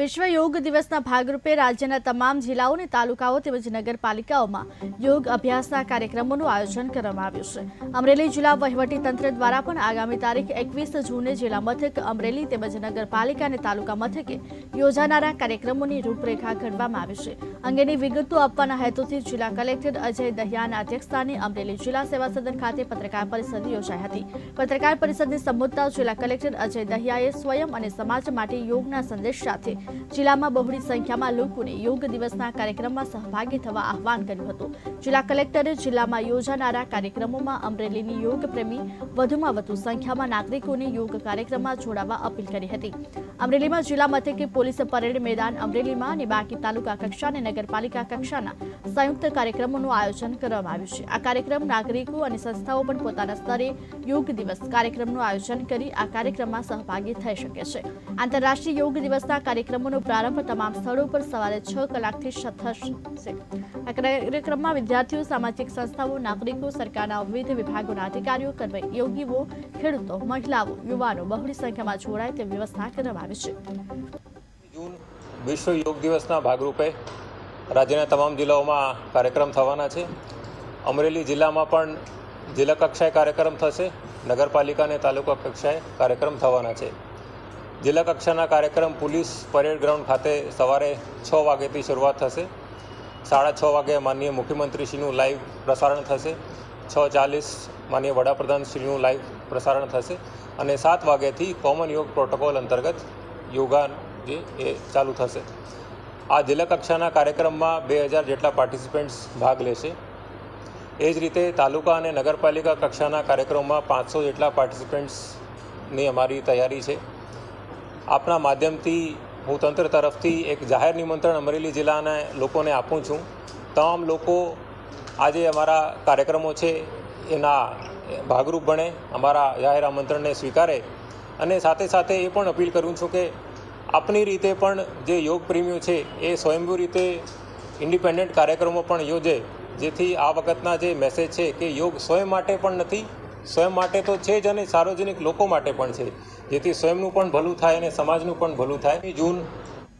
વિશ્વ યોગ દિવસના ભાગરૂપે રાજ્યના તમામ જિલ્લાઓ અને તાલુકાઓ તેમજ નગરપાલિકાઓમાં યોગ અભ્યાસના કાર્યક્રમોનું આયોજન કરવામાં આવ્યું છે. અમરેલી જિલ્લા વહીવટી તંત્ર દ્વારા પણ આગામી તારીખ એકવીસ જૂને જિલ્લા મથક, અમરેલી તેમજ નગરપાલિકા અને તાલુકા મથકે યોજાનારા કાર્યક્રમોની રૂપરેખા ઘડવામાં આવી છે. અંગેની વિગતો આપવાના હેતુથી જિલ્લા કલેક્ટર અજય દહિયાના અધ્યક્ષસ્થાને અમરેલી જિલ્લા સેવા સદન ખાતે પત્રકાર પરિષદ યોજાઈ હતી. પત્રકાર પરિષદને સંબોધતા જિલ્લા કલેક્ટર અજય દહિયાએ સ્વયં અને સમાજ માટે યોગના સંદેશ સાથે જિલ્લામાં બહોળી સંખ્યામાં લોકોને યોગ દિવસના કાર્યક્રમમાં સહભાગી થવા આહવાન કર્યું હતું. જિલ્લા કલેક્ટરે જિલ્લામાં યોજાનારા કાર્યક્રમોમાં અમરેલીની યોગ પ્રેમી, વધુમાં વધુ સંખ્યામાં નાગરિકોને યોગ કાર્યક્રમમાં જોડાવા અપીલ કરી હતી. અમરેલીમાં જિલ્લા મથકે પોલીસ પરેડ મેદાન અમરેલીમાં અને બાકી તાલુકા કક્ષા અને નગરપાલિકા કક્ષાના સંયુક્ત કાર્યક્રમોનું આયોજન કરવામાં આવ્યું છે. આ કાર્યક્રમ નાગરિકો અને સંસ્થાઓ પણ પોતાના સ્તરે યોગ દિવસ કાર્યક્રમનું આયોજન કરી આ કાર્યક્રમમાં સહભાગી થઈ શકે છે. આંતરરાષ્ટ્રીય યોગ દિવસના કાર્યક્રમોનો પ્રારંભ તમામ સ્થળો પર સવારે છ કલાકથી થશે. આ કાર્યક્રમમાં વિદ્યાર્થીઓ, સામાજિક સંસ્થાઓ, નાગરિકો, સરકારના વિવિધ વિભાગોના અધિકારીઓ, કર્મયોગીઓ, ખેડૂતો, મહિલાઓ, યુવાનો બહોળી સંખ્યામાં જોડાય તેવી વ્યવસ્થા કરવામાં આવી છે. જૂન વિશ્વ યોગ દિવસના ભાગરૂપે રાજ્યના તમામ જિલ્લાઓમાં કાર્યક્રમ થવાના છે. અમરેલી જિલ્લામાં પણ જિલ્લા કક્ષાએ કાર્યક્રમ થશે. નગરપાલિકા અને તાલુકા કક્ષાએ કાર્યક્રમ થવાના છે. જિલ્લા કક્ષાના કાર્યક્રમ પોલીસ પરેડ ગ્રાઉન્ડ ખાતે સવારે છ વાગ્યાથી શરૂઆત થશે. સાડા છ વાગે માનનીય મુખ્યમંત્રીશ્રીનું લાઈવ પ્રસારણ થશે. છ ચાલીસ માનનીય વડાપ્રધાનશ્રીનું લાઈવ પ્રસારણ થશે અને સાત વાગ્યાથી કોમન યોગ પ્રોટોકોલ અંતર્ગત યોગા જે એ ચાલુ થશે. આ જિલ્લા કક્ષાના કાર્યક્રમમાં બે હજાર જેટલા પાર્ટિસિપન્ટ્સ ભાગ લેશે. એ જ રીતે તાલુકા અને નગરપાલિકા કક્ષાના કાર્યક્રમમાં પાંચસો જેટલા પાર્ટિસિપન્ટ્સની અમારી તૈયારી છે. આપના માધ્યમથી હું તંત્ર તરફથી એક જાહેર નિમંત્રણ અમરેલી જિલ્લાના લોકોને આપું છું. તમામ લોકો આજે અમારા કાર્યક્રમો છે એના ભાગરૂપ બને, અમારા જાહેર આમંત્રણને સ્વીકારે અને સાથે સાથે એ પણ અપીલ કરું છું કે આપની રીતે પણ જે યોગ પ્રેમીઓ છે એ સ્વયંભૂ રીતે ઇન્ડિપેન્ડન્ટ કાર્યક્રમો પણ યોજે, જેથી આ વખતના જે મેસેજ છે કે યોગ સ્વયં માટે પણ નથી સ્વયં માટે તો છે જ અને સાર્વજનિક લોકો માટે પણ છે. જેથી સ્વયંનું પણ ભલું થાય અને સમાજનું પણ ભલું થાય. જૂન